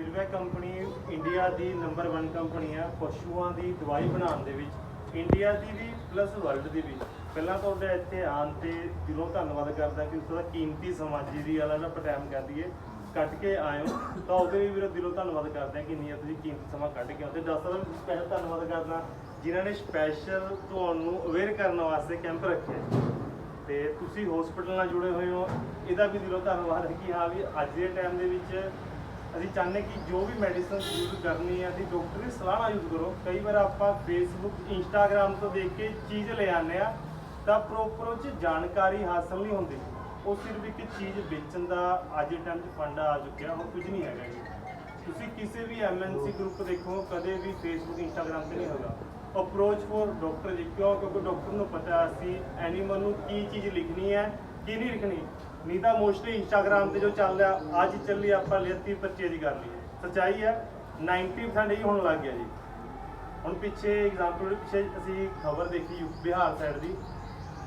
ਫਿਲਵੈ company India ਦੀ number 1 company ਆ, ਪਸ਼ੂਆਂ ਦੀ ਦਵਾਈ ਬਣਾਉਣ ਦੇ ਵਿੱਚ ਇੰਡੀਆ ਦੀ ਵੀ ਪਲੱਸ ਵਰਲਡ ਦੀ ਵੀ। ਪਹਿਲਾਂ ਤੁਹਾਡਾ ਇੱਥੇ ਆਉਣ ਤੇ ਦਿਲੋਂ ਧੰਨਵਾਦ ਕਰਦਾ ਕਿ ਉਸਦਾ ਕੀਮਤੀ ਸਮਾਂ ਜੀ ਵਾਲਾ ਜਿਹੜਾ ਆਪਾਂ ਟਾਈਮ ਕਰ ਦਈਏ ਕੱਢ ਕੇ ਆਏ ਹੋ ਤਾਂ ਉਹਦੇ ਵੀ ਵੀਰੋ ਦਿਲੋਂ ਧੰਨਵਾਦ ਕਰਦੇ ਹਾਂ ਕਿ ਇੰਨੀ ਤੁਸੀਂ ਕੀਮਤੀ ਸਮਾਂ ਕੱਢ ਕੇ ਆਏ ਦੱਸ ਸਕਦਾ ਸਪੈਸ਼ਲ ਧੰਨਵਾਦ ਕਰਦਾ, ਜਿਨ੍ਹਾਂ ਨੇ ਸਪੈਸ਼ਲ ਤੁਹਾਨੂੰ ਅਵੇਅਰ ਕਰਨ ਵਾਸਤੇ ਕੈਂਪ ਰੱਖਿਆ ਤੇ ਤੁਸੀਂ ਹਸਪੀਟਲ ਨਾਲ ਜੁੜੇ ਹੋਏ ਹੋ, ਇਹਦਾ ਵੀ ਦਿਲੋਂ ਧੰਨਵਾਦ ਹੈ ਕਿ ਹਾਂ ਵੀ ਅੱਜ ਦੇ ਟਾਈਮ ਦੇ ਵਿੱਚ ਅਸੀਂ ਚਾਹੁੰਦੇ ਕਿ ਜੋ ਵੀ ਮੈਡੀਸਨ ਯੂਜ਼ ਕਰਨੀ ਹੈ, ਅਸੀਂ ਡਾਕਟਰ ਦੀ ਸਲਾਹ ਨਾਲ ਯੂਜ਼ ਕਰੋ। ਕਈ ਵਾਰ ਆਪਾਂ ਫੇਸਬੁੱਕ ਇੰਸਟਾਗ੍ਰam ਤੋਂ ਦੇਖ ਕੇ ਚੀਜ਼ ਲੈ ਆਉਂਦੇ ਆ ਤਾਂ ਪ੍ਰੋਪਰ ਉਹ 'ਚ ਜਾਣਕਾਰੀ ਹਾਸਲ ਨਹੀਂ ਹੁੰਦੀ। ਉਹ ਸਿਰਫ ਇੱਕ ਚੀਜ਼ ਵੇਚਣ ਦਾ ਅੱਜ ਦੇ ਟਾਈਮ 'ਚ ਫੰਡਾ ਆ ਚੁੱਕਿਆ ਹੋਰ ਕੁਝ ਨਹੀਂ ਹੈਗਾ ਜੀ। ਤੁਸੀਂ ਕਿਸੇ ਵੀ ਐਮਐਨਸੀ ਗਰੁੱਪ ਦੇਖੋ, ਕਦੇ ਵੀ ਫੇਸਬੁੱਕ ਇੰਸਟਾਗ੍ਰam ਤੇ ਨਹੀਂ ਹੋਗਾ ਅਪਰੋਚ ਫੋਰ ਡਾਕਟਰ ਜੀ, ਕਿਉਂ? ਕਿਉਂਕਿ ਡਾਕਟਰ ਨੂੰ ਪਤਾ ਅਸੀਂ ਐਨੀਮਲ ਨੂੰ ਕੀ ਚੀਜ਼ ਲਿਖਣੀ ਹੈ ਕੀ ਨਹੀਂ ਲਿਖਣੀ ਨਹੀਂ ਤਾਂ ਮੋਸਟਲੀ ਇੰਸਟਾਗ੍ਰam ਤੇ ਜੋ ਚੱਲ ਰਿਹਾ, ਅੱਜ ਚੱਲੀ ਆਪਾਂ ਲਿਆ 30 25 ਦੀ ਕਰ ਲਈ ਸੱਚਾਈ ਹੈ 90% ਇਹ ਹੋਣ ਲੱਗ ਗਿਆ ਜੀ। ਹੁਣ ਪਿੱਛੇ ਐਗਜ਼ਾਮਪਲ ਪਿੱਛੇ ਅਸੀਂ ਖਬਰ ਦੇਖੀ ਬਿਹਾਰ ਸਾਈਡ ਦੀ।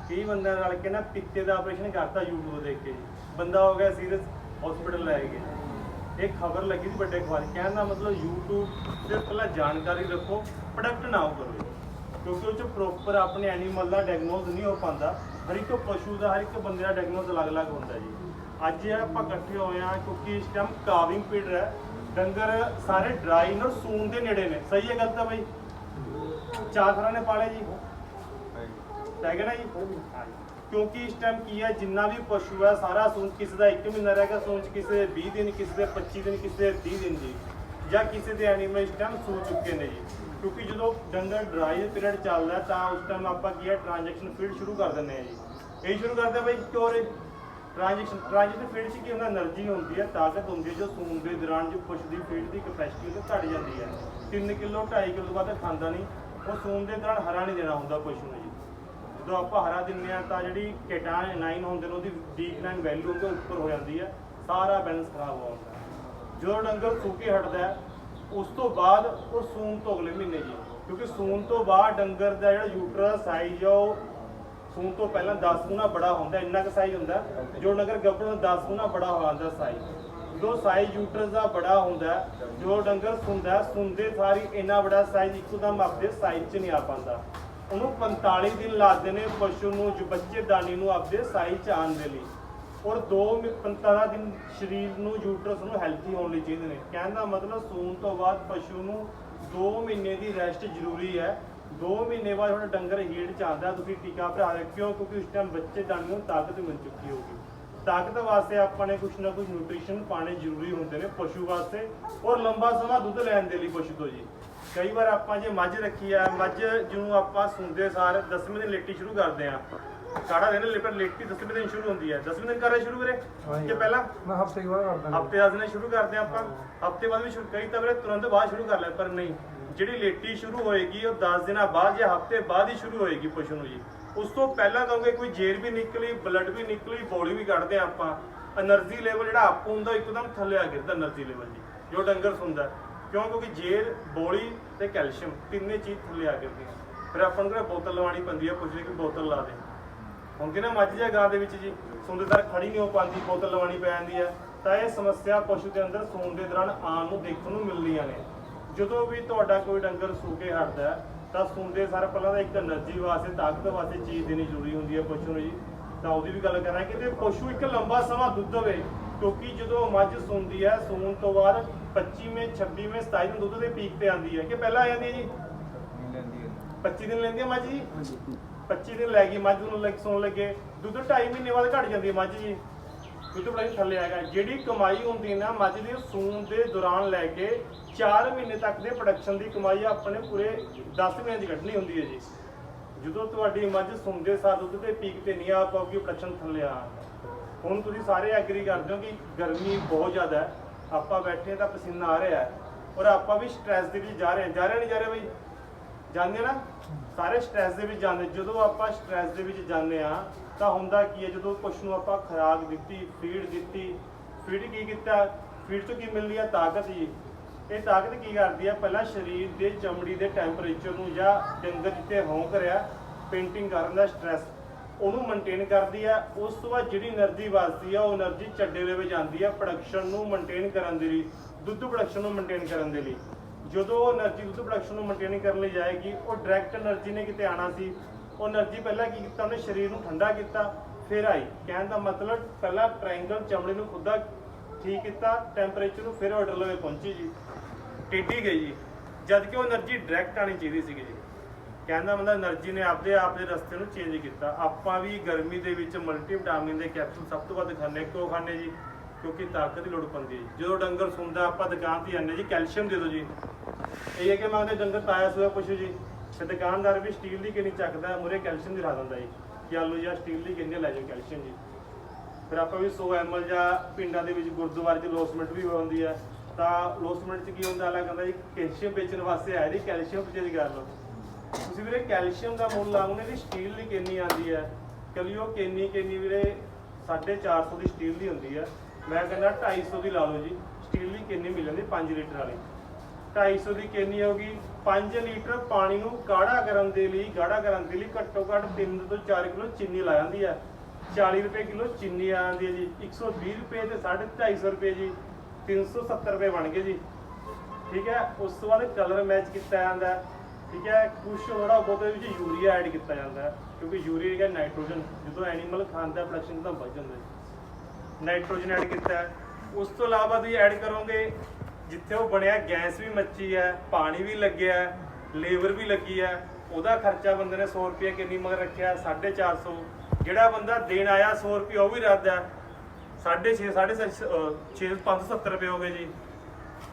ਕਈ ਬੰਦਿਆਂ ਨਾਲ ਕੇ ਨਾ ਪਿੱਤੇ ਦਾ ਆਪਰੇਸ਼ਨ ਕਰਤਾ YouTube ਦੇਖ ਕੇ ਜੀ। ਬੰਦਾ ਹੋ ਗਿਆ ਸੀਰੀਅਸ ਹਸਪੀਟਲ ਲੈ ਗਏ ਇਹ ਖਬਰ ਲੱਗੀ ਸੀ ਵੱਡੇ ਅਖਬਾਰ ਕਹਿਣ ਦਾ ਮਤਲਬ YouTube ਤੇ ਪਹਿਲਾਂ ਜਾਣਕਾਰੀ ਰੱਖੋ ਪ੍ਰੋਡਕਟ ਨਾ ਕਰੋ। ਕਿਉਂਕਿ ਉਹ ਚ ਪ੍ਰੋਪਰ ਆਪਣੇ ਐਨੀਮਲ ਦਾ ਡਾਇਗਨੋਸ ਨਹੀਂ ਹੋ ਪਾਉਂਦਾ। ਹਰ ਇੱਕ ਪਸ਼ੂ ਦਾ ਹਰ ਇੱਕ ਬੰਦੇ ਦਾ ਡਾਇਗਨੋਸ ਅਲੱਗ-ਅਲੱਗ ਹੁੰਦਾ ਜੀ। ਅੱਜ ਇਹ ਆਪਾਂ ਇਕੱਠੇ ਹੋਏ ਆ ਕਿਉਂਕਿ ਇਸ ਟਾਈਮ ਕਾਵਿੰਗ ਪੀਰੀਅਡ ਹੈ। ਡੰਗਰ ਸਾਰੇ ਡਰਾਈ ਔਰ ਸੂਨ ਦੇ ਨੇੜੇ ਨੇ। ਸਹੀ ਹੈ ਗਲਤ ਹੈ ਬਾਈ? ਚਾਰ ਥਰਾਂ ਨੇ ਪਾਲੇ ਜੀ। ਹੈਗਾ ਨਾ ਜੀ? ਕਿਉਂਕਿ ਇਸ ਟਾਈਮ ਕੀ ਹੈ ਜਿੰਨਾ ਵੀ ਪਸ਼ੂ ਹੈ ਸਾਰਾ ਸੂਣ ਕਿਸੇ ਦਾ 1 ਮਹੀਨਾ ਰਹਿ ਗਿਆ ਚ ਕਿਸੇ ਦੇ 20 ਦਿਨ ਕਿਸੇ ਦੇ 25 ਦਿਨ ਕਿਸੇ ਦੇ 30 ਦਿਨ ਜੀ। ਜਾਂ ਕਿਸੇ ਦੇ ਐਨੀਮਲ ਐਨੀਮਲਿਸਟਾਂ ਸੂ ਚੁੱਕੇ ਨੇ ਜੀ। ਕਿਉਂਕਿ ਜਦੋਂ ਡੰਗਰ ਡਰਾਈ ਪੀਰੀਅਡ ਚੱਲਦਾ ਤਾਂ ਉਸ ਟਾਈਮ ਆਪਾਂ ਕੀ ਹੈ ਟ੍ਰਾਂਜੈਕਸ਼ਨ ਫੀਲਡ ਸ਼ੁਰੂ ਕਰ ਦਿੰਦੇ ਆ ਜੀ। ਇਹ ਸ਼ੁਰੂ ਕਰਦੇ ਬਈ ਚੋਰ ਟ੍ਰਾਂਜੈਕਸ਼ਨ ਟ੍ਰਾਂਜੈਕਸ਼ਨ ਫੀਲਡ 'ਚ ਕੀ ਹੁੰਦਾ? એનર્ਜੀ ਹੁੰਦੀ ਹੈ, ਤਾਕਤ ਹੁੰਦੀ ਹੈ, ਜੋ ਸੂਨ ਦੇ ਦੌਰਾਨ, ਜੋ ਖੁਸ਼ ਦੀ ਫੀਲਡ ਦੀ ਕਪੈਸਿਟੀ ਉਹ ਘਟ ਜਾਂਦੀ ਹੈ। 3 ਕਿਲੋ 2.5 ਕਿਲੋ ਬਾਅਦ ਖਾਂਦਾ ਨਹੀਂ। ਉਹ ਸੂਨ ਦੇ ਦੌਰਾਨ ਹਰਾ ਨਹੀਂ ਦੇਣਾ ਹੁੰਦਾ ਕੁਛ ਨੂੰ ਜੀ। ਜਦੋਂ ਆਪਾਂ ਹਰਾ ਦਿੰਦੇ ਆ ਤਾਂ ਜਿਹੜੀ ਕੇਟਾਨ 9 ਹੁੰਦੇ ਨੇ, ਉਹਦੀ ਡੀ9 ਵੈਲਿਊ ਉਹਦੇ ਉੱਪਰ ਹੋ ਜਾਂਦੀ ਹੈ। ਸਾਰਾ ਬੈਲੈਂਸ ਖਰਾਬ ਹੋ ਜਾਂਦਾ ਜਦੋਂ ਡੰਗਰ ਸੂਕੇ ਹਟਦਾ ਉਸ ਤੋਂ ਬਾਅਦ ਉਹ ਸੂਨ ਤੋਂ ਅਗਲੇ ਮਹੀਨੇ ਜੀ। ਕਿਉਂਕਿ ਸੂਨ ਤੋਂ ਬਾਅਦ ਡੰਗਰ ਦਾ ਜਿਹੜਾ ਯੂਟਰਸ ਸਾਈਜ਼ ਆ, ਉਹ ਸੂਣ ਤੋਂ ਪਹਿਲਾਂ 10 ਗੁਣਾ ਬੜਾ ਹੁੰਦਾ, ਇੰਨਾ ਕੁ ਸਾਈਜ਼ ਹੁੰਦਾ। ਜੋ ਡੰਗਰ ਗੱਭਰੂ ਨੂੰ 10 ਗੁਣਾ ਬੜਾ ਹੋ ਜਾਂਦਾ ਸਾਈਜ਼ ਜਦੋਂ ਸਾਈਜ਼ ਯੂਟਰਸ ਦਾ ਬੜਾ ਹੁੰਦਾ ਜੋ ਡੰਗਰ ਸੁੰਦਾ ਸੁੰਦੇ ਸਾਰੀ ਇੰਨਾ ਬੜਾ ਸਾਈਜ਼ ਇੱਕਦਮ ਆਪਦੇ ਸਾਈਜ਼ 'ਚ ਨਹੀਂ ਆ ਪਾਉਂਦਾ। ਉਹਨੂੰ 45 ਦਿਨ ਲੱਗਦੇ ਨੇ ਪਸ਼ੂ ਨੂੰ ਜੋ ਬੱਚੇਦਾਨੀ ਨੂੰ ਆਪਦੇ ਸਾਈਜ਼ 'ਚ ਆਉਣ ਦੇ ਲਈ। ਔਰ 2 15 ਦਿਨ ਸਰੀਰ ਨੂੰ, ਯੂਟਰਸ ਨੂੰ ਹੈਲਥੀ ਹੋਣ ਲਈ ਚਾਹੀਦੇ ਨੇ। ਕਹਿਣ ਦਾ ਮਤਲਬ ਸੂਣ ਤੋਂ ਬਾਅਦ ਪਸ਼ੂ ਨੂੰ 2 ਮਹੀਨੇ ਦੀ ਰੈਸਟ ਜ਼ਰੂਰੀ ਹੈ। 2 ਮਹੀਨੇ ਬਾਅਦ ਤੁਹਾਡਾ ਡੰਗਰ ਹੀਟ ਚ ਆਉਂਦਾ, ਤੁਸੀਂ ਟੀਕਾ ਭਰਾ ਰੱਖਿਓ, ਕਿਉਂਕਿ ਉਸ ਟਾਈਮ ਬੱਚੇ ਬੱਚੇਦਾਨੀ ਨੂੰ ਤਾਕਤ ਮਿਲ ਚੁੱਕੀ ਹੋਊਗੀ। ਤਾਕਤ ਵਾਸਤੇ ਆਪਾਂ ਨੇ ਕੁਛ ਨਾ ਕੁਛ ਨਿਊਟ੍ਰੀਸ਼ਨ ਪਾਣੇ ਜ਼ਰੂਰੀ ਹੁੰਦੇ ਨੇ ਪਸ਼ੂ ਵਾਸਤੇ, ਔਰ ਲੰਬਾ ਸਮਾਂ ਦੁੱਧ ਲੈਣ ਦੇ ਲਈ ਪਸ਼ੂ ਤੋਂ ਜੀ। ਕਈ ਵਾਰ ਆਪਾਂ ਜੇ ਮੱਝ ਰੱਖੀ ਆ ਮੱਝ ਜਿਹਨੂੰ ਆਪਾਂ ਸੁੰਦੇ ਸਾਰ 10ਵੇਂ ਦਿਨ ਲੇਟੀ ਸ਼ੁਰੂ ਕਰਦੇ ਆ ਸਾਡਾ ਦਿਨ ਲੇਪਰ ਲੇਟੀ 10ਵੇਂ ਦਿਨ ਸ਼ੁਰੂ ਹੁੰਦੀ ਹੈ। 10ਵੇਂ ਦਿਨ ਕਰਨਾ ਸ਼ੁਰੂ ਵੀਰੇ ਕਿ ਪਹਿਲਾਂ? ਮੈਂ ਹਫ਼ਤੇ ਕੇ ਬਾਅਦ ਕਰਦਾ ਹਫ਼ਤੇ ਦਾ ਦਿਨ ਸ਼ੁਰੂ ਕਰਦੇ ਆਪਾਂ। ਹਫ਼ਤੇ ਬਾਅਦ ਵੀ ਸ਼ੁਰੂ ਕਰੀ ਤਾਂ ਵੀਰੇ ਤੁਰੰਤ ਬਾਅਦ ਸ਼ੁਰੂ ਕਰ ਲੈ ਪਰ ਨਹੀਂ। ਜਿਹੜੀ ਲੇਟੀ ਸ਼ੁਰੂ ਹੋਏਗੀ ਉਹ 10 ਦਿਨਾਂ ਬਾਅਦ ਜਾਂ ਹਫ਼ਤੇ ਬਾਅਦ ਹੀ ਸ਼ੁਰੂ ਹੋਏਗੀ ਪੁਸ਼ ਨੂੰ ਜੀ। ਉਸ ਤੋਂ ਪਹਿਲਾਂ ਕਹੋਗੇ ਕੋਈ ਜੇਰ ਵੀ ਨਿਕਲੀ ਬਲੱਡ ਵੀ ਨਿਕਲੀ ਬੋਲੀ ਵੀ ਕੱਢਦੇ ਆਪਾਂ। એનર્ਜੀ ਲੈਵਲ ਜਿਹੜਾ ਆਪ ਹੁੰਦਾ ਇੱਕਦਮ ਥੱਲੇ ਆ ਗਿਰਦਾ એનર્ਜੀ ਲੈਵਲ ਜੀ। ਜੋ ਡੰਗਰ ਹੁੰਦਾ ਕਿਉਂ? ਕਿਉਂਕਿ ਜੇਰ ਬੋਲੀ ਤੇ ਕੈਲਸ਼ੀਅਮ ਤਿੰਨੇ ਚੀਜ਼ ਥੱਲੇ ਆ ਗਿਰਦੀਆਂ। ਫਿਰ ਆਪਾਂ ਨੂੰ ਕਿਹੜਾ ਬੋਤਲ ਲਵਾਣੀ ਪੈਂਦੀ ਹੈ? ਪੁੱਛ ਲਈ ਕਿ ਬੋਤਲ ਲਾ ਦੇ। ਹੁੰਦੀ ਨਾ ਮੱਝ ਜਾਂ ਗਾਂ ਦੇ ਵਿੱਚ ਜੀ ਸੁੰਦਰਦਾਰ ਖੜੀ ਨਹੀਂ ਹੋ ਪਾਉਂਦੀ ਬੋਤਲ ਲਵਾਣੀ ਪੈ ਜਾਂਦੀ ਹੈ ਤਾਂ ਇਹ ਸਮੱਸਿਆ ਪਸ਼ੂ ਦੇ ਅੰਦਰ ਸੂਣ ਦੇ ਦੌਰਾਨ ਆਮ ਨੂੰ ਦੇਖਣ ਨੂੰ ਮਿਲਦੀਆਂ ਨੇ। ਜਦੋਂ ਵੀ ਤੁਹਾਡਾ ਕੋਈ ਡੰਗਰ ਸੂਕੇ ਹਟਦਾ ਹੈ ਤਾਂ ਸੁਣਦੇ ਸਾਰ ਪਹਿਲਾਂ ਇੱਕ એનર્ਜੀ ਵਾਸਤੇ ਤਾਕਤ ਵਾਸਤੇ ਚੀਜ਼ ਦੇਣੀ ਜ਼ਰੂਰੀ ਹੁੰਦੀ ਹੈ ਪਸ਼ੂ ਨੂੰ ਜੀ। ਤਾਂ ਉਹਦੀ ਵੀ ਗੱਲ ਕਰਾਂ ਕਿ ਤੇ ਪਸ਼ੂ ਇੱਕ ਲੰਬਾ ਸਮਾਂ ਦੁੱਧ ਦੇਵੇ ਕਿਉਂਕਿ ਜਦੋਂ ਮੱਝ ਸੁੰਦੀ ਹੈ ਸੂਣ ਤੋਂ ਬਾਅਦ 25ਵੇਂ 26ਵੇਂ 27ਵੇਂ ਦੁੱਧ ਦੇ ਪੀਕ ਤੇ ਆਉਂਦੀ ਹੈ ਕਿ ਪਹਿਲਾਂ ਆ ਜਾਂਦੀ ਹੈ ਜੀ? 25 ਦਿਨ ਲੈਂਦੀ ਹੈ ਮੱਝ ਜੀ? 25 ਦਿਨ ਲੈ ਗਈ ਮੱਝ ਨੂੰ ਲੱਗ ਸੌਣ ਲੱਗੇ। ਦੁੱਧ 2.5 ਮਹੀਨੇ ਬਾਅਦ ਘਟ ਜਾਂਦੀ ਹੈ ਮੱਝ ਜੀ। ਦੁੱਧ ਬੜਾ ਹੀ ਥੱਲੇ ਆਏਗਾ ਜਿਹੜੀ ਕਮਾਈ ਹੁੰਦੀ ਨਾ, ਮੱਝ ਦੀ ਸੂਣ ਦੇ ਦੌਰਾਨ ਲੈ ਕੇ 4 ਮਹੀਨੇ ਤੱਕ ਦੇ ਪ੍ਰੋਡਕਸ਼ਨ ਦੀ ਕਮਾਈ ਆਪਣੇ ਪੂਰੇ 10 ਮਹੀਨਿਆਂ ਦੀ ਕੱਢਣੀ ਹੁੰਦੀ ਹੈ ਜੀ। ਜਦੋਂ ਤੁਹਾਡੀ ਮੱਝ ਸੁੰਦੇ ਸਾਰ ਦੁੱਧ ਦੇ ਪੀਕ ਤੇ ਨਹੀਂ ਆ ਪਾਉਗੀ ਪ੍ਰੋਡਕਸ਼ਨ ਥੱਲੇ ਆ ਹੁਣ ਤੁਸੀਂ ਸਾਰੇ ਐਗਰੀ ਕਰਦੇ ਹੋ ਕਿ ਗਰਮੀ ਬਹੁਤ ਜ਼ਿਆਦਾ ਹੈ। ਆਪਾਂ ਬੈਠੇ ਹਾਂ ਤਾਂ ਪਸੀਨਾ ਆ ਰਿਹਾ ਹੈ। ਔਰ ਆਪਾਂ ਵੀ ਸਟ੍ਰੈਸ ਦੇ ਵਿੱਚ ਜਾ ਰਹੇ ਹਾਂ। ਜਾ ਰਹੇ ਨਹੀਂ ਜਾ ਰਹੇ ਬਈ? ਜਾਂਦੇ ਨਾ? ਸਾਰੇ ਸਟ੍ਰੈਸ ਦੇ ਵਿੱਚ ਜਾਂਦੇ, ਜਦੋਂ ਆਪਾਂ ਸਟ੍ਰੈਸ ਦੇ ਵਿੱਚ ਜਾਂਦੇ ਆ ਤਾਂ ਹੁੰਦਾ ਕੀ ਹੈ, ਜਦੋਂ ਪਸ਼ੂ ਨੂੰ ਆਪਾਂ ਖੁਰਾਕ ਦਿੱਤੀ ਫੀਡ ਦਿੱਤੀ ਫੀਡ ਕੀ ਕੀਤਾ? ਫੀਡ ਤੋਂ ਕੀ ਮਿਲਦੀ ਹੈ? ਤਾਕਤ ਜੀ। ਇਹ ਤਾਕਤ ਕੀ ਕਰਦੀ ਹੈ? ਪਹਿਲਾਂ ਸਰੀਰ ਦੇ ਚਮੜੀ ਦੇ ਟੈਂਪਰੇਚਰ ਨੂੰ ਜਾਂ ਡੰਗਰ ਜਿੱਤੇ ਹੋਂਕ ਰਿਹਾ ਪੇਂਟਿੰਗ ਕਰਨ ਦਾ ਸਟ੍ਰੈਸ ਉਹਨੂੰ ਮੇਨਟੇਨ ਕਰਦੀ ਹੈ। ਉਸ ਤੋਂ ਬਾਅਦ ਜਿਹੜੀ એનર્ਜੀ ਵਾਸਦੀ ਹੈ, ਉਹ એનર્ਜੀ ਚੱਡੇ ਦੇ ਵਿੱਚ ਜਾਂਦੀ ਆ ਪ੍ਰੋਡਕਸ਼ਨ ਨੂੰ ਮੇਨਟੇਨ ਕਰਨ ਦੇ ਲਈ, ਦੁੱਧ ਪ੍ਰੋਡਕਸ਼ਨ ਨੂੰ ਮੇਨਟੇਨ ਕਰਨ ਦੇ ਲਈ। ਜਦੋਂ ਉਹ એનર્ਜੀ ਉਸ ਪ੍ਰੋਡਕਸ਼ਨ ਨੂੰ ਮੇਨਟੇਨ ਕਰਨ ਲਈ ਜਾਏਗੀ, ਉਹ ਡਾਇਰੈਕਟ એનર્ਜੀ ਨੇ ਕਿਤੇ ਆਣਾ ਸੀ। ਉਹ એનર્ਜੀ ਪਹਿਲਾਂ ਕੀ ਕੀਤਾ? ਉਹਨੇ ਸਰੀਰ ਨੂੰ ਠੰਡਾ ਕੀਤਾ, ਫਿਰ ਆਈ। ਕਹਿਣ ਦਾ ਮਤਲਬ ਪਹਿਲਾਂ ਟ੍ਰਾਇੰਗਲ ਚਮੜੀ ਨੂੰ ਖੁਦਾ ਠੀਕ ਕੀਤਾ ਟੈਂਪਰੇਚਰ ਨੂੰ ਫਿਰ ਆਰਡਰ ਲਵੇ ਪਹੁੰਚੀ ਜੀ। ਟਿੱਡੀ ਗਈ ਜੀ। ਜਦ ਕਿ ਉਹ એનર્ਜੀ ਡਾਇਰੈਕਟ ਆਣੀ ਚਾਹੀਦੀ ਸੀ ਜੀ। ਕਹਿਣ ਦਾ ਮਤਲਬ એનર્ਜੀ ਨੇ ਆਪਦੇ ਆਪ ਦੇ ਰਸਤੇ ਨੂੰ ਚੇਂਜ ਕੀਤਾ। ਆਪਾਂ ਵੀ ਗਰਮੀ ਦੇ ਵਿੱਚ ਮਲਟੀ ਵਿਟਾਮਿਨ ਦੇ ਕੈਪਸੂਲ ਸਭ ਤੋਂ ਵੱਧ ਖਾਣੇ ਕਿਉਂ ਖਾਣੇ ਜੀ ਕਿਉਂਕਿ ਤਾਕਤ ਦੀ ਲੋੜ ਪੈਂਦੀ ਹੈ। ਜੀ। ਜਦੋਂ ਡੰਗਰ ਸੁੰਦਾ, ਆਪਾਂ ਦੁਕਾਨ ਤੇ ਜਾਂਦੇ ਜੀ, ਕੈਲਸ਼ੀਅਮ ਦੇ ਦਿਓ ਜੀ। ਇਹ ਹੈ ਕਿ ਮੰਗਦੇ ਡੰਗਰ ਤਾਇਆ ਸੋਇਆ ਪੁੱਛੋ ਜੀ, ਤੇ ਦੁਕਾਨਦਾਰ ਵੀ ਸਟੀਲ ਦੀ ਕਿੰਨੀ ਚੱਕਦਾ ਮੁਰੇ ਕੈਲਸ਼ੀਅਮ ਦੀ ਲਾ ਦਿੰਦਾ ਜੀ, ਕਿ ਆਲੂ ਜਾਂ ਸਟੀਲ ਦੀ ਕਿੰਨੀ ਲੈ ਜਾਓ ਕੈਲਸ਼ੀਅਮ ਜੀ। ਫਿਰ ਆਪਾਂ ਵੀ 100 ml ਜਾਂ ਪਿੰਡਾਂ ਦੇ ਵਿੱਚ ਗੁਰਦੁਆਰੇ 'ਚ ਲੋਸਮੈਂਟ ਵੀ ਹੁੰਦੀ ਹੈ, ਤਾਂ ਲੋਸਮੈਂਟ 'ਚ ਕੀ ਹੁੰਦਾ ਅਲਾ ਕਹਿੰਦਾ ਜੀ, ਕੈਲਸ਼ੀਅਮ ਵੇਚਣ ਵਾਸਤੇ ਆਇਆ ਜੀ, ਕੈਲਸ਼ੀਅਮ ਪਰਚੇਜ ਕਰ ਲਓ। ਤੁਸੀਂ ਵੀਰੇ, ਕੈਲਸ਼ੀਅਮ ਦਾ ਮੁੱਲ ਲਾਉਂਗੇ ਦੀ ਸਟੀਲ ਦੀ ਕਿੰਨੀ ਆਉਂਦੀ ਹੈ, ਕਲਿਓ ਕਿੰਨੀ ਕਿੰਨੀ ਵੀਰੇ 450 ਦੀ ਸਟੀਲ ਦੀ ਹੁੰਦੀ ਹੈ। ਮੈਂ ਕਹਿੰਦਾ 250 ਦੀ ਲਾ ਲਓ ਜੀ। ਸਟੀਲ ਦੀ ਕਿੰਨੀ ਮਿਲ ਜਾਂਦੀ? 5 ਲੀਟਰ ਵਾਲੀ। 250 ਦੀ ਕਿੰਨੀ ਹੋਗੀ 5 ਲੀਟਰ ਪਾਣੀ ਨੂੰ ਗਾੜਾ ਕਰਨ ਦੇ ਲਈ, ਗਾੜਾ ਕਰਨ ਦੇ ਲਈ ਘੱਟੋ ਘੱਟ 3 ਤੋਂ 4 ਕਿਲੋ ਚੀਨੀ ਲਾ ਜਾਂਦੀ ਹੈ 40 ਰੁਪਏ ਕਿਲੋ ਚੀਨੀ ਆ ਜਾਂਦੀ ਹੈ ਜੀ। 120 ਰੁਪਏ ਤੇ 250 ਰੁਪਏ ਜੀ। 370 ਰੁਪਏ ਬਣ ਗਏ ਜੀ। ਠੀਕ ਹੈ? ਉਸ ਤੋਂ ਬਾਅਦ ਕਲਰ ਮੈਚ ਕੀਤਾ ਜਾਂਦਾ। ਠੀਕ ਹੈ? ਕੁਝ ਥੋੜਾ ਬਹੁਤ ਵਿੱਚ ਯੂਰੀਆ ਐਡ ਕੀਤਾ ਜਾਂਦਾ। ਕਿਉਂਕਿ ਯੂਰੀਆ ਹੈਗਾ ਨਾਈਟ੍ਰੋਜਨ ਜਦੋਂ ਐਨੀਮਲ ਖਾਂਦਾ ਪ੍ਰੋਡਕਸ਼ਨ ਤਾਂ ਵੱਧ ਜਾਂਦਾ ਹੈ ਨਾਈਟ੍ਰੋਜਨ ਐਡ ਕੀਤਾ ਹੈ। ਉਸ ਤੋਂ ਇਲਾਵਾ ਤੁਸੀਂ ਐਡ ਕਰੋਗੇ, ਜਿੱਥੇ ਉਹ ਬਣਿਆ, ਗੈਸ ਵੀ ਮੱਚੀ ਹੈ, ਪਾਣੀ ਵੀ ਲੱਗਿਆ ਹੈ, ਲੇਬਰ ਵੀ ਲੱਗੀ ਹੈ। ਉਹਦਾ ਖਰਚਾ ਬੰਦੇ ਨੇ 100 ਰੁਪਏ ਕਿੰਨੀ ਮਗਰ ਰੱਖਿਆ? 450 ਜਿਹੜਾ ਬੰਦਾ ਦੇਣ ਆਇਆ 100 ਰੁਪਏ, ਉਹ ਵੀ ਰੱਦ ਹੈ। 6.5 6.5 570 ਰੁਪਏ ਹੋ ਗਏ ਜੀ।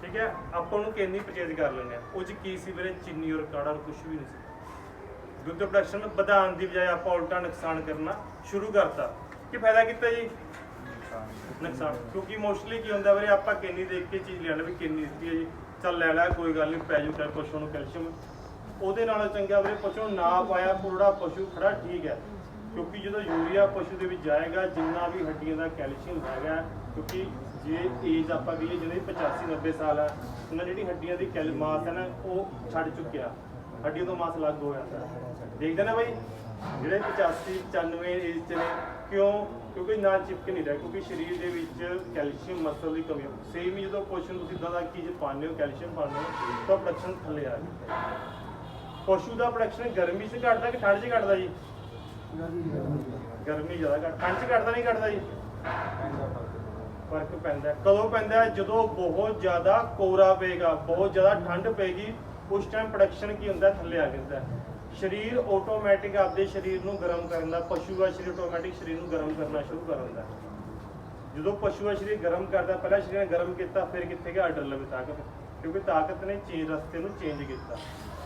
ਠੀਕ ਹੈ? ਆਪਾਂ ਨੂੰ ਕਿੰਨੀ ਪਰਚੇਜ਼ ਕਰ ਲੈਂਦੇ ਆ ਉਹ ਚ ਕੀ ਸੀ ਵੀਰੇ? ਚੀਨੀ ਔਰ ਕਾੜਾ ਔਰ ਕੁਝ ਵੀ ਨਹੀਂ ਸੀ। ਦੁੱਧ ਪ੍ਰੋਡਕਸ਼ਨ ਵਧਾਉਣ ਦੀ ਬਜਾਏ ਆਪਾਂ ਉਲਟਾ ਨੁਕਸਾਨ ਕਰਨਾ ਸ਼ੁਰੂ ਕਰਤਾ। ਕੀ ਫਾਇਦਾ ਕੀਤਾ ਜੀ? ਨੁਕਸਾਨ। ਕਿਉਂਕਿ ਮੋਸਟਲੀ ਕੀ ਹੁੰਦਾ ਵੀਰੇ, ਆਪਾਂ ਕਿੰਨੀ ਦੇਖ ਕੇ ਚੀਜ਼ ਲੈਣਾ ਵੀ ਕਿੰਨੀ ਦਿੱਤੀ ਹੈ ਜੀ। ਚੱਲ ਲੈ ਲੈ, ਕੋਈ ਗੱਲ ਨਹੀਂ, ਪੈ ਜੂ ਕਰ ਪਸ਼ੂ ਨੂੰ ਕੈਲਸ਼ੀਅਮ। ਉਹਦੇ ਨਾਲੋਂ ਚੰਗਾ ਵੀਰੇ, ਪਸ਼ੂ ਨਾ ਪਾਇਆ, ਪੂਰਾ ਪਸ਼ੂ ਖੜਾ ਠੀਕ ਹੈ। ਕਿਉਂਕਿ ਜਦੋਂ ਯੂਰੀਆ ਪਸ਼ੂ ਦੇ ਵਿੱਚ ਜਾਏਗਾ, ਜਿੰਨਾ ਵੀ ਹੱਡੀਆਂ ਦਾ ਕੈਲਸ਼ੀਅਮ ਹੈਗਾ, ਕਿਉਂਕਿ ਜੇ ਏਜ ਆਪਾਂ ਕਹੀਏ ਜਿਹਦੇ 85 90 ਸਾਲ ਹੈ ਉਹਨਾਂ ਜਿਹੜੀ ਹੱਡੀਆਂ ਦੀ ਕੈਲ, ਮਾਸ ਹੈ ਨਾ, ਉਹ ਛੱਡ ਚੁੱਕਿਆ। ਹੱਡੀਆਂ ਤੋਂ ਮਾਸ ਅਲੱਗ ਹੋ ਜਾਂਦਾ। ਦੇਖਦੇ ਨਾ ਬਾਈ, ਜਿਹੜੇ 85 95 ਏਜ ਚ ਨੇ ਕਿਉਂ? ਕਿਉਂਕਿ ਨਾ ਚਿਪਕ ਨਹੀਂ ਰਿਹਾ, ਕਿਉਂਕਿ ਸਰੀਰ ਦੇ ਵਿੱਚ ਕੈਲਸ਼ੀਅਮ ਮਸਲ ਦੀ ਕਮੀ ਸੇਮ ਹੀ ਜਦੋਂ ਪੋਸ਼ਨ ਤੁਸੀਂ ਇਦਾਂ ਦਾ ਚੀਜ਼ ਪਾਉਂਦੇ ਹੋ, ਕੈਲਸ਼ੀਅਮ ਪਾਉਂਦੇ ਹੋ, ਤਾਂ ਪ੍ਰੋਡਕਸ਼ਨ ਥੱਲੇ ਆ ਜਾਂਦਾ ਪਸ਼ੂ ਦਾ ਪ੍ਰੋਡਕਸ਼ਨ ਗਰਮੀ 'ਚ ਘਟਦਾ ਕਿ ਠੰਡ 'ਚ ਘਟਦਾ ਜੀ? ਗਰਮੀ ਜ਼ਿਆਦਾ ਘੱਟ, ਠੰਡ 'ਚ ਘਟਦਾ ਨਹੀਂ ਘਟਦਾ ਜੀ? ਫ਼ਰਕ ਪੈਂਦਾ ਕਦੋਂ ਪੈਂਦਾ ਜਦੋਂ ਬਹੁਤ ਜ਼ਿਆਦਾ ਕੋਰਾ ਪਏਗਾ, ਬਹੁਤ ਜ਼ਿਆਦਾ ਠੰਡ ਪਏਗੀ, ਉਸ ਟਾਈਮ ਪ੍ਰੋਡਕਸ਼ਨ ਕੀ ਹੁੰਦਾ? ਥੱਲੇ ਆ ਜਾਂਦਾ ਸਰੀਰ ਆਟੋਮੈਟਿਕ ਆਪਦੇ ਸਰੀਰ ਨੂੰ ਗਰਮ ਕਰਨ ਦਾ, ਪਸ਼ੂ ਦਾ ਸਰੀਰ ਆਟੋਮੈਟਿਕ ਸਰੀਰ ਨੂੰ ਗਰਮ ਕਰਨਾ ਸ਼ੁਰੂ ਕਰ ਦਿੰਦਾ ਜਦੋਂ ਪਸ਼ੂ ਦਾ ਸਰੀਰ ਗਰਮ ਕਰਦਾ, ਪਹਿਲਾਂ ਸਰੀਰ ਨੇ ਗਰਮ ਕੀਤਾ, ਫਿਰ ਕਿੱਥੇ ਗਿਆ? ਆਰਡਰ ਲਵੇ ਤਾਕਤ। ਕਿਉਂਕਿ ਤਾਕਤ ਨੇ ਚੇਂਜ ਰਸਤੇ ਨੂੰ ਚੇਂਜ ਕੀਤਾ।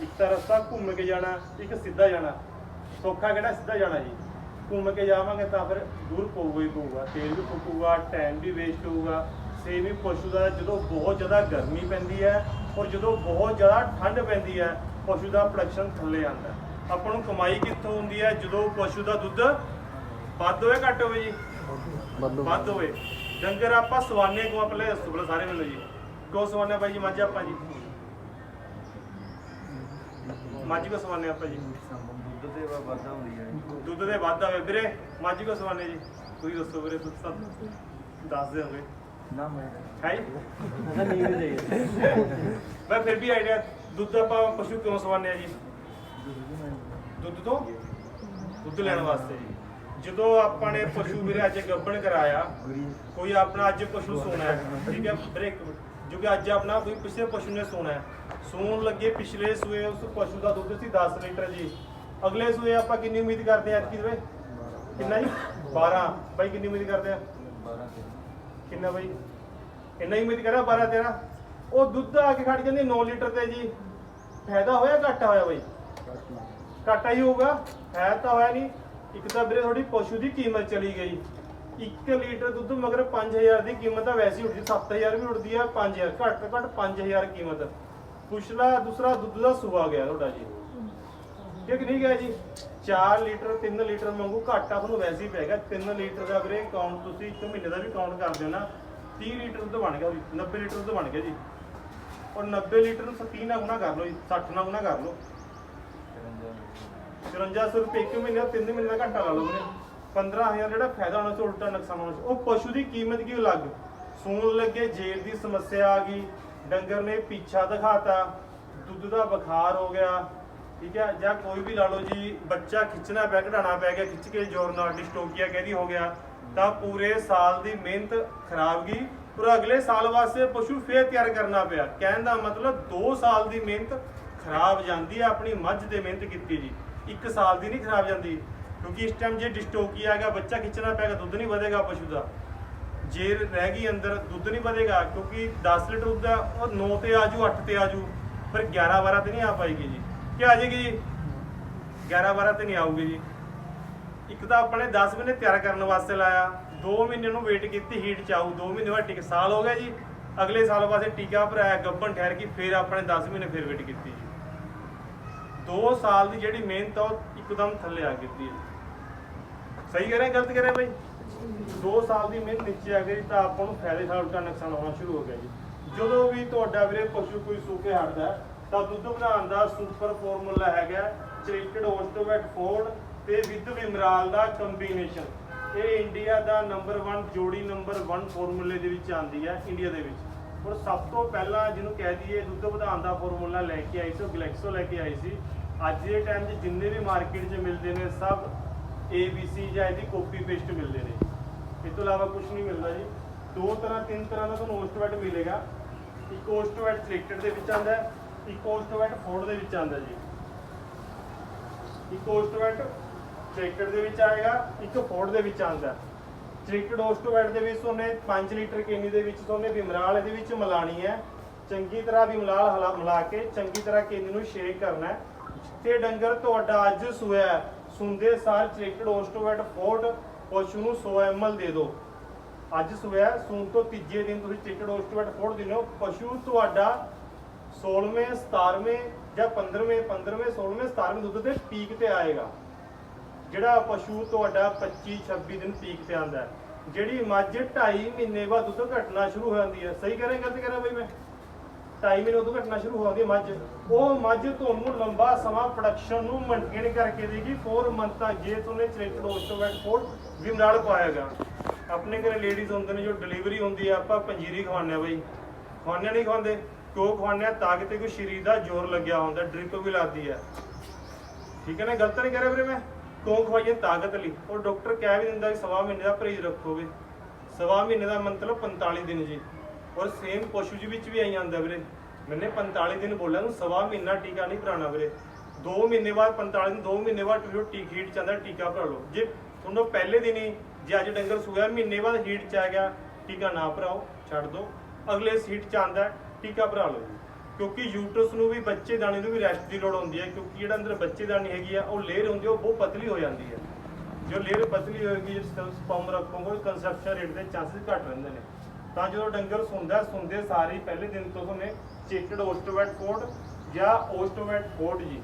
ਇੱਕ ਤਾਂ ਰਸਤਾ ਘੁੰਮ ਕੇ ਜਾਣਾ, ਇੱਕ ਸਿੱਧਾ ਜਾਣਾ। ਸੌਖਾ ਕਿਹੜਾ? ਸਿੱਧਾ ਜਾਣਾ ਜੀ। ਘੁੰਮ ਕੇ ਜਾਵਾਂਗੇ ਤਾਂ ਫਿਰ ਦੂਰ ਪਊਗਾ ਹੀ ਪਊਗਾ, ਤੇਲ ਵੀ ਫੂਕੂਗਾ ਟਾਈਮ ਵੀ ਵੇਸਟ ਹੋਊਗਾ। ਸੇਮ ਹੀ ਪਸ਼ੂ ਦਾ, ਜਦੋਂ ਬਹੁਤ ਜ਼ਿਆਦਾ ਗਰਮੀ ਪੈਂਦੀ ਹੈ ਔਰ ਜਦੋਂ ਬਹੁਤ ਜ਼ਿਆਦਾ ਠੰਡ ਪੈਂਦੀ ਹੈ ਪਸ਼ੂ ਦਾ ਪ੍ਰੋਡਕਸ਼ਨ ਥੱਲੇ ਆਉਂਦਾ ਹੈ। ਆਪਾਂ ਨੂੰ ਕਮਾਈ ਕਿੱਥੋਂ ਹੁੰਦੀ ਹੈ? ਜਦੋਂ ਪਸ਼ੂ ਦਾ ਦੁੱਧ ਵੱਧ ਹੋਵੇ ਘੱਟ ਹੋਵੇ ਜੀ? ਵੱਧ ਹੋਵੇ। ਡੰਗਰ ਆਪਾਂ ਸਵਾਨੇ ਕੋ ਆਪਣੇ ਪਹਿਲਾਂ ਸਾਰੇ ਮੈਨੂੰ ਜੀ। ਕਿਉਂ ਸਵਾਨੇ ਬਾਈ ਜੀ? ਮੱਝ ਆਪਾਂ ਜੀ। ਮੱਝ ਕੋ ਸਵਾਨੇ ਆਪਾਂ ਜੀ? ਦੁੱਧ ਦੇ ਵਾਧਾ ਹੁੰਦੀ ਹੈ ਦੁੱਧ ਦੇ ਵੱਧ ਆਵੇ ਵੀਰੇ। ਮੱਝ ਕੋ ਸਵਾਨੇ ਜੀ? ਤੁਸੀਂ ਦੱਸੋ ਵੀਰੇ ਤੁਸੀਂ ਸਭ ਦੱਸ ਦਿਓਗੇ ਨਾ ਮੈਂ। ਹੈ? ਨਹੀਂ ਵੀ ਚਾਹੀਏ ਮੈਂ ਫਿਰ ਵੀ ਆਈਡੀਆ ਦੁੱਧ ਆਪਾਂ ਪਸ਼ੂ ਕਿਉਂ ਸਵਾਨੇ ਆ ਜੀ? ਦੁੱਧ ਤੋਂ? ਦੁੱਧ ਲੈਣ ਵਾਸਤੇ ਜੀ। ਜਦੋਂ ਆਪਾਂ ਨੇ ਪਸ਼ੂ ਵੀਰੇ ਅੱਜ ਗੱਭਣ ਕਰਾਇਆ ਕੋਈ ਆਪਣਾ ਅੱਜ ਪਸ਼ੂ ਸੋਣਾ ਹੈ ਠੀਕ ਹੈ ਬ੍ਰੇਕ ਜੋ ਕਿ ਅੱਜ ਆਪਣਾ ਕੋਈ ਪਿਛਲੇ ਪਸ਼ੂ ਨੇ ਸੋਣਾ ਹੈ। ਸੂਣ ਲੱਗੇ ਪਿਛਲੇ ਸੂਏ ਉਸ ਪਸ਼ੂ ਦਾ ਦੁੱਧ ਸੀ 10 ਲੀਟਰ ਜੀ। ਅਗਲੇ ਸੂਏ ਆਪਾਂ ਕਿੰਨੀ ਉਮੀਦ ਕਰਦੇ ਹਾਂ ਐਤਕੀ ਵੇ ਕਿੰਨਾ ਜੀ? 12 ਬਾਈ ਕਿੰਨੀ ਉਮੀਦ ਕਰਦੇ ਆ? 12 ਕਿੰਨਾ ਬਾਈ? ਇੰਨਾ ਹੀ ਉਮੀਦ ਕਰਾਂ 12 13 ਉਹ ਦੁੱਧ ਆ ਕੇ ਖੜ ਜਾਂਦੀ 9 ਲੀਟਰ ਤੇ ਜੀ। ਫਾਇਦਾ ਹੋਇਆ, ਘਾਟਾ ਹੋਇਆ ਬਾਈ? ਘਾਟਾ ਹੀ ਹੋਊਗਾ, ਹੈ ਤਾਂ ਹੋਇਆ ਨਹੀਂ। ਇੱਕ ਤਾਂ ਵੀਰੇ ਥੋੜੀ ਪਸ਼ੂ ਦੀ ਕੀਮਤ ਚਲੀ ਗਈ। 1 ਲੀਟਰ ਦੁੱਧ ਮਗਰ 5000 ਦੀ ਕੀਮਤ ਤਾਂ ਵੈਸੇ ਹੀ ਉੱਠਦੀ 7000 ਵੀ ਉੱਠਦੀ ਆ 5000 ਘੱਟ ਤੋਂ ਘੱਟ 5000 ਕੀਮਤ। ਪੁਛਲਾ, ਦੂਸਰਾ ਦੁੱਧ ਦਾ ਸੂਆ ਗਿਆ ਤੁਹਾਡਾ ਜੀ। ਠੀਕ ਨਹੀਂ ਗਿਆ ਜੀ? 4 ਲੀਟਰ 3 ਲੀਟਰ ਮੰਗੂ ਘਾਟਾ ਤੁਹਾਨੂੰ ਵੈਸੇ ਹੀ ਪੈਗਾ 3 ਲੀਟਰ ਦਾ ਵੀਰੇ ਕਾਊਂਟ ਤੁਸੀਂ ਇੱਕ ਮਹੀਨੇ ਦਾ ਵੀ ਕਾਊਂਟ ਕਰਦੇ ਹੋ ਨਾ। 30 ਲੀਟਰ ਦੁੱਧ ਬਣ ਗਿਆ ਜੀ 90 ਲੀਟਰ ਦੁੱਧ ਬਣ ਗਿਆ ਜੀ। ਔਰ 90 ਲੀਟਰ ਨੂੰ 30 ਨਾਲ ਗੁਣਾ ਕਰ ਲਓ ਜੀ 60 ਨਾਲ ਗੁਣਾ ਕਰ ਲਓ। 5400 ਰੁਪਏ ਇੱਕ ਮਹੀਨੇ ਦਾ 3 ਮਹੀਨੇ ਦਾ ਘਾਟਾ ਲਾ ਲਓ 15000 ਜਿਹੜਾ ਫਾਇਦਾ ਹੋਣਾ ਸੀ ਉਲਟਾ ਨੁਕਸਾਨ ਹੋਣਾ। ਸੀ ਉਹ ਪਸ਼ੂ ਦੀ ਕੀਮਤ ਕੀ ਅਲੱਗ? ਸੂਣ ਲੱਗੇ ਜੇਰ ਦੀ ਸਮੱਸਿਆ ਆ ਗਈ। ਡੰਗਰ ਨੇ ਪਿੱਛਾ ਦਿਖਾਤਾ। ਦੁੱਧ ਦਾ ਬੁਖਾਰ ਹੋ ਗਿਆ। ਠੀਕ ਹੈ? ਜਾਂ ਕੋਈ ਵੀ ਲਾ ਲਓ ਜੀ, ਬੱਚਾ ਖਿੱਚਣਾ ਪਿਆ ਘਟਾਣਾ ਪੈ ਗਿਆ, ਖਿੱਚ ਕੇ ਜ਼ੋਰ ਨਾਲ ਡਿਸਟੋਕੀਆ ਕਹਿੰਦੀ ਹੋ ਗਿਆ, ਤਾਂ ਪੂਰੇ ਸਾਲ ਦੀ ਮਿਹਨਤ ਖਰਾਬ ਗਈ। ਪਰ ਅਗਲੇ ਸਾਲ ਵਾਸਤੇ ਪਸ਼ੂ ਫੇਰ ਤਿਆਰ ਕਰਨਾ ਪਿਆ। ਕਹਿਣ ਦਾ ਮਤਲਬ 2 ਸਾਲ ਦੀ ਮਿਹਨਤ ਖਰਾਬ ਜਾਂਦੀ ਹੈ ਆਪਣੀ ਮੱਝ ਤੇ ਮਿਹਨਤ ਕੀਤੀ ਜੀ। ਇੱਕ ਸਾਲ ਦੀ ਨਹੀਂ ਖਰਾਬ ਜਾਂਦੀ ਕਿਉਂਕਿ ਇਸ ਟਾਈਮ ਜੇ ਡਿਸਟੋਕੀਆ ਹੈਗਾ ਬੱਚਾ ਖਿੱਚਣਾ ਪੈਗਾ ਦੁੱਧ ਨਹੀਂ ਵਧੇਗਾ ਪਸ਼ੂ ਦਾ। ਜੇ ਰਹਿ ਗਈ ਅੰਦਰ ਦੁੱਧ ਨਹੀਂ ਵਧੇਗਾ ਕਿਉਂਕਿ 10 ਲੀਟਰ ਦੁੱਧ ਆ, ਉਹ 9 ਤੇ ਆਜੂ 8 ਤੇ ਆਜੂ ਪਰ 11 12 ਤੇ ਨਹੀਂ ਆ ਪਾਏਗੀ ਜੀ। ਕੀ ਆ ਜਾਏਗੀ ਜੀ? 11 12 ਤੇ ਨਹੀਂ ਆਊਗੀ ਜੀ। ਇੱਕ ਤਾਂ ਆਪਣੇ 10 ਮਹੀਨੇ ਤਿਆਰ ਕਰਨ ਵਾਸਤੇ ਲਾਇਆ 2 ਮਹੀਨੇ ਨੂੰ ਵੇਟ ਕੀਤੀ ਹੀਟ ਚ 2 ਮਹੀਨੇ ਬਾਅਦ ਟਿਕ ਸਾਲ ਹੋ ਗਿਆ ਜੀ। ਅਗਲੇ ਸਾਲ ਵਾਸਤੇ ਟੀਕਾ ਭਰਾਇਆ ਗੱਬਨ ਠਹਿਰ ਕੇ ਫਿਰ ਆਪਣੇ 10 ਮਹੀਨੇ ਫਿਰ ਵੇਟ ਕੀਤੀ ਜੀ। 2 ਸਾਲ ਦੀ ਜਿਹੜੀ ਮਿਹਨਤ ਆ, ਉਹ ਇੱਕਦਮ ਥੱਲੇ ਆ ਗਈ ਸਹੀ ਕਰ ਰਹੇ ਗਲਤ ਕਰ ਰਹੇ ਬਾਈ? 2 ਸਾਲ ਦੀ ਮਿਹਨਤ ਨੀਚੇ ਆ ਗਈ, ਤਾਂ ਆਪਾਂ ਨੂੰ ਫਾਇਦੇ ਨਾਲ ਉਲਟਾ ਨੁਕਸਾਨ ਹੋਣਾ ਸ਼ੁਰੂ ਹੋ ਗਿਆ ਜੀ। ਜਦੋਂ ਵੀ ਤੁਹਾਡਾ ਵੀਰੇ ਪਸ਼ੂ ਕੋਈ ਸੂਕੇ ਹਟਦਾ, ਤਾਂ ਦੁੱਧ ਬਣਾਉਣ ਦਾ ਸੁਪਰ ਫਾਰਮੂਲਾ ਹੈਗਾ ਚ੍ਰਿਕਡ ਓਸਟੋਵੈਟ ਫੋਰਡ ਤੇ ਵਿਦ ਵਿਮਰਾਲ ਦਾ ਕੰਬੀਨੇਸ਼ਨ। ਇਹ ਇੰਡੀਆ ਦਾ ਨੰਬਰ 1 ਜੋੜੀ ਨੰਬਰ 1 ਫਾਰਮੂਲੇ ਦੇ ਵਿੱਚ ਆਂਦੀ ਹੈ, ਇੰਡੀਆ ਦੇ ਵਿੱਚ। ਔਰ ਸਭ ਤੋਂ ਪਹਿਲਾਂ ਜਿਹਨੂੰ ਕਹਿ ਦਈਏ, ਦੁੱਧ ਵਧਾਉਣ ਦਾ ਫਾਰਮੂਲਾ ਲੈ ਕੇ ਆਈ ਸੀ, ਉਹ ਗਲੈਕਸੋ ਲੈ ਕੇ ਆਈ ਸੀ। ਅੱਜ ਦੇ ਟਾਈਮ 'ਚ ਜਿੰਨੇ ਵੀ ਮਾਰਕੀਟ 'ਚ ਮਿਲਦੇ ਨੇ, ਸਭ ABC ਜਾਂ ਇਹਦੀ ਕਾਪੀ ਪੇਸਟ ਮਿਲਦੇ ਨੇ। ਇਸ ਤੋਂ ਇਲਾਵਾ ਕੁਝ ਨਹੀਂ ਮਿਲਦਾ ਜੀ। ਦੋ ਤਰ੍ਹਾਂ, ਤਿੰਨ ਤਰ੍ਹਾਂ ਦਾ ਤੁਹਾਨੂੰ ਓਸਟੋਵੈਟ ਮਿਲੇਗਾ। ਇੱਕ ਓਸਟੋਵੈਟ ਸਿਲੈਕਟਡ ਦੇ ਵਿੱਚ ਆਂਦਾ ਇੱਕ ਓਸਟੋਵੈਟ ਫੋਰਡ ਦੇ ਵਿੱਚ ਆਂਦਾ ਜੀ। ਇੱਕ ਓਸਟੋਵੈਟ ਸਿਲੈਕਟਡ ਦੇ ਵਿੱਚ ਆਏਗਾ ਇੱਕ ਫੋਰਡ ਦੇ ਵਿੱਚ ਆਂਦਾ ਸਿਲੈਕਟਡ ਓਸਟੋਵੈਟ ਦੇ ਵਿੱਚ ਤੁਹਾਨੂੰ 5 ਲੀਟਰ ਕੇਨੀ ਦੇ ਵਿੱਚ ਤੁਹਾਨੂੰ ਬਿਮਰਾਲ ਇਹਦੇ ਵਿੱਚ ਮਿਲਾਣੀ ਹੈ। ਚੰਗੀ ਤਰ੍ਹਾਂ ਵਿਮਰਾਲ ਹਲਾ ਮਿਲਾ ਕੇ ਚੰਗੀ ਤਰ੍ਹਾਂ ਕੇਨੀ ਨੂੰ ਸ਼ੇਕ ਕਰਨਾ ਹੈ। ਤੇ ਡੰਗਰ ਤੁਹਾਡਾ ਅੱਜ ਸੋਇਆ ਹੈ, ਸੁੰਦੇ ਸਾਰ ਸਿਲੈਕਟਡ ਓਸਟੋਵੈਟ ਫੋਰਡ ਪਸ਼ੂ ਨੂੰ 100 ml ਦੇ ਦਿਓ। ਅੱਜ ਸਵੇਰ ਸੂਨ ਤੋਂ ਤੀਜੇ ਦਿਨ ਤੁਸੀਂ ਟਿਕਟ ਓਸਟੋਵੈਟ ਫੋੜ ਦਿੰਦੇ ਹੋ। ਪਸ਼ੂ ਤੁਹਾਡਾ 16ਵੇਂ 17ਵੇਂ ਜਾਂ 15ਵੇਂ 15ਵੇਂ 16ਵੇਂ 17ਵੇਂ ਦੁੱਧ ਦੇ ਪੀਕ ਤੇ ਆਏਗਾ। ਜਿਹੜਾ ਪਸ਼ੂ ਤੁਹਾਡਾ 25 26 ਦਿਨ ਪੀਕ ਤੇ ਆਂਦਾ ਜਿਹੜੀ ਮੱਝ 2.5 ਮਹੀਨੇ ਬਾਅਦ ਦੁੱਧ ਘਟਣਾ ਸ਼ੁਰੂ ਹੋ ਜਾਂਦੀ ਹੈ। ਸਹੀ ਕਰਾਂ ਗਲਤ ਕਰਾਂ ਬਈ ਮੈਂ? 2.5 ਮਹੀਨੇ ਉਦੋਂ ਘਟਣਾ ਸ਼ੁਰੂ ਹੋ ਜਾਂਦੀ ਹੈ ਮੱਝ। ਉਹ ਮੱਝ ਤੁਹਾਨੂੰ ਲੰਬਾ ਸਮਾਂ ਪ੍ਰੋਡਕਸ਼ਨ ਨੂੰ ਮੇਨਟੇਨ ਕਰਕੇ ਦੇਗੀ। 4 ਮੰਥਾਂ ਜੇ ਤੁਹਾਨੂੰ ਚ੍ਰਿਕਟ ਓਸਟੋਵੈਟ ਫੋੜ ਵਿਮਰਾਲ ਪਾਏਗਾ ਆਪਣੇ ਘਰੇ ਲੇਡੀਜ਼ ਹੁੰਦੇ ਨੇ, ਜੋ ਡਿਲੀਵਰੀ ਹੁੰਦੀ ਆ ਆਪਾਂ ਪੰਜੀਰੀ ਖਵਾਉਂਦੇ ਆ ਬਈ। ਖਵਾਉਂਦੇ ਨਹੀਂ ਖਵਾਉਂਦੇ? ਕਿਉਂ ਖਵਾਉਂਦੇ ਆ? ਤਾਂ ਕਿ ਤੇ ਕੋਈ ਸਰੀਰ ਦਾ ਜ਼ੋਰ ਲੱਗਿਆ ਹੁੰਦਾ ਡ੍ਰਿਪ ਵੀ ਲੱਗਦੀ ਹੈ। ਠੀਕ ਹੈ ਨਾ? ਗਲਤ ਨਹੀਂ ਕਰਿਆ ਰਿਹਾ ਵੀਰੇ ਮੈਂ? ਕਿਉਂ ਖਵਾਈਏ ਤਾਕਤ ਲਈ। ਉਹ ਡਾਕਟਰ ਕਹਿ ਵੀ ਦਿੰਦਾ ਕਿ ਸਵਾ ਮਹੀਨੇ ਦਾ ਪਰਹੇਜ਼ ਰੱਖੋਗੇ। ਸਵਾ ਮਹੀਨੇ ਦਾ ਮਤਲਬ 45 ਦਿਨ ਜੀ। ਔਰ ਸੇਮ ਪਸ਼ੂ ਜੀ ਵਿੱਚ ਵੀ ਆਈ ਜਾਂਦਾ ਵੀਰੇ। ਮੈਨੇ 45 ਦਿਨ ਬੋਲਿਆ ਨੂੰ ਸਵਾ ਮਹੀਨਾ ਟੀਕਾ ਨਹੀਂ ਭਰਾਉਣਾ ਵੀਰੇ। 2 ਮਹੀਨੇ ਬਾਅਦ 45 ਦਿਨ 2 ਮਹੀਨੇ ਬਾਅਦ ਤੁਸੀਂ ਟੀਕ ਹੀਟ ਚਾਹੁੰਦਾ ਟੀਕਾ ਭਰਾ ਲਓ। ਜੇ ਤੁਹਾਨੂੰ ਪਹਿਲੇ ਦਿਨ ਹੀ, ਜੇ ਅੱਜ ਡੰਗਰ ਸੂਇਆ ਮਹੀਨੇ ਬਾਅਦ ਹੀਟ ਚ ਆ ਗਿਆ, ਟੀਕਾ ਨਾ ਭਰਾਓ, ਛੱਡ ਦਿਓ ਅਗਲੇ ਸੀਟ ਚ ਆਂਦਾ ਟੀਕਾ ਭਰਾ ਲਓ। ਕਿਉਂਕਿ ਯੂਟਰਸ ਨੂੰ ਵੀ ਬੱਚੇ ਦਾਣੇ ਨੂੰ ਵੀ ਰੈਸਟ ਦੀ ਲੋੜ ਹੁੰਦੀ ਹੈ, ਕਿਉਂਕਿ ਜਿਹੜਾ ਅੰਦਰ ਬੱਚੇ ਦਾਣੀ ਹੈਗੀ ਆ, ਉਹ ਲੇਅਰ ਹੁੰਦੀ ਉਹ ਬਹੁਤ ਪਤਲੀ ਹੋ ਜਾਂਦੀ ਹੈ। ਜੋ ਲੇਅਰ ਪਤਲੀ ਹੋਏਗੀ ਜੇ ਸਪਮ ਰੱਖੋਗੇ ਕੰਸੈਪਸ਼ਨ ਰੇਟ ਦੇ ਚਾਂਸਸ ਘੱਟ ਰਹਿੰਦੇ ਨੇ। ਤਾਂ ਜਦੋਂ ਡੰਗਰ ਸੁੰਦਾ, ਸੁੰਦੇ ਸਾਰੇ ਪਹਿਲੇ ਦਿਨ ਤੋਂ ਤੁਹਾਨੂੰ ਚੇਟਡ ਓਸਟੋਵੈਟ ਕੋਡ ਜਾਂ ਓਸਟੋਵੈਟ ਕੋਡ ਜੀ,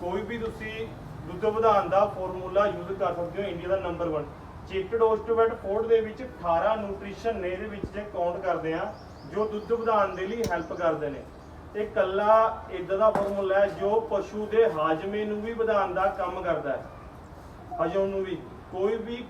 ਕੋਈ ਵੀ ਤੁਸੀਂ ਦੁੱਧ ਵਧਾਉਣ ਦਾ ਫਾਰਮੂਲਾ ਯੂਜ਼ ਕਰ ਸਕਦੇ ਹੋ ਇੰਡੀਆ ਦਾ ਨੰਬਰ 1 ਚੇਟਡ ਓਸਟੋਵੈਟ ਫੋਰਡ ਦੇ ਵਿੱਚ 18 ਨਿਊਟ੍ਰੀਸ਼ਨ ਨੇ ਇਹਦੇ ਵਿੱਚ ਜੇ ਕਾਊਂਟ ਕਰਦੇ ਆ ਜੋ ਦੁੱਧ ਵਧਾਉਣ ਦੇ ਲਈ ਹੈਲਪ ਕਰਦੇ ਨੇ। ਇਹ ਕੱਲਾ ਇਦਾਂ ਦਾ ਫਾਰਮੂਲਾ ਹੈ ਜੋ ਪਸ਼ੂ ਦੇ ਹਾਜ਼ਮੇ ਨੂੰ ਵੀ ਵਧਾਉਣ ਦਾ ਕੰਮ ਕਰਦਾ ਹੈ। ਹਜਮ ਨੂੰ ਵੀ ਕੋਈ ਵੀ